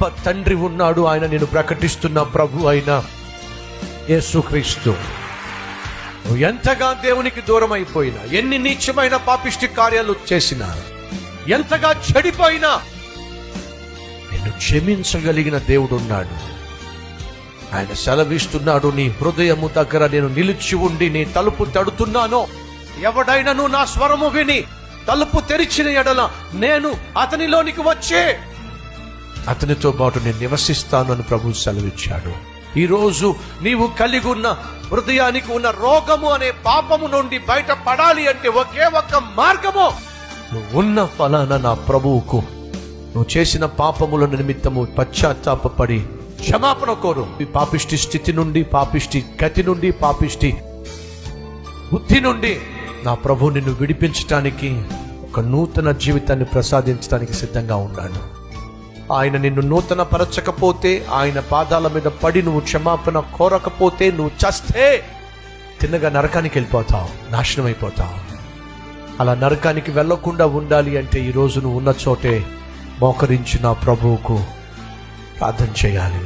గొప్ప తండ్రి ఉన్నాడు ఆయన. నేను ప్రకటిస్తున్న ప్రభు అయిన యేసుక్రీస్తు. నువ్వు ఎంతగా దేవునికి దూరం అయిపోయినా ఎన్ని నీచమైన పాపిష్టి కార్యాలు చేసినా ఎంతగా చెడిపోయినా నిన్ను క్షమించగలిగిన దేవుడు ఉన్నాడు ఆయన సెలవిస్తున్నాడు నీ హృదయము దగ్గర నేను నిలిచి ఉండి నీ తలుపు తడుతున్నానో ఎవడైనను నా స్వరము విని తలుపు తెరిచిన ఎడల నేను అతనిలోనికి వచ్చే అతనితో పాటు నేను నివసిస్తాను అని ప్రభు సెలవిచ్చాడు. ఈ రోజు నీవు కలిగి ఉన్న హృదయానికి ఉన్న రోగము అనే పాపము నుండి బయటపడాలి అంటే ఒకే ఒక్క మార్గము. నువ్వు ఉన్న ఫలాన నా ప్రభువుకు నువ్వు చేసిన పాపముల నిమిత్తము పశ్చాత్తాపడి క్షమాపణ కోరు. ఈ పాపిష్టి స్థితి నుండి పాపిష్టి గతి నుండి పాపిష్టి బుద్ధి నుండి నా ప్రభు నిన్ను విడిపించటానికి ఒక నూతన జీవితాన్ని ప్రసాదించడానికి సిద్ధంగా ఉన్నాడు. ఆయన నిన్ను నూతన పరచకపోతే ఆయన పాదాల మీద పడి నువ్వు క్షమాపణ కోరకపోతే నువ్వు చస్తే. తిన్నగా నరకానికి వెళ్ళిపోతావు నాశనం అయిపోతావు. అలా నరకానికి వెళ్ళకుండా ఉండాలి అంటే ఈ రోజు నువ్వు ఉన్న చోటే మోకరించి నా ప్రభువుకు ప్రార్థన చేయాలి.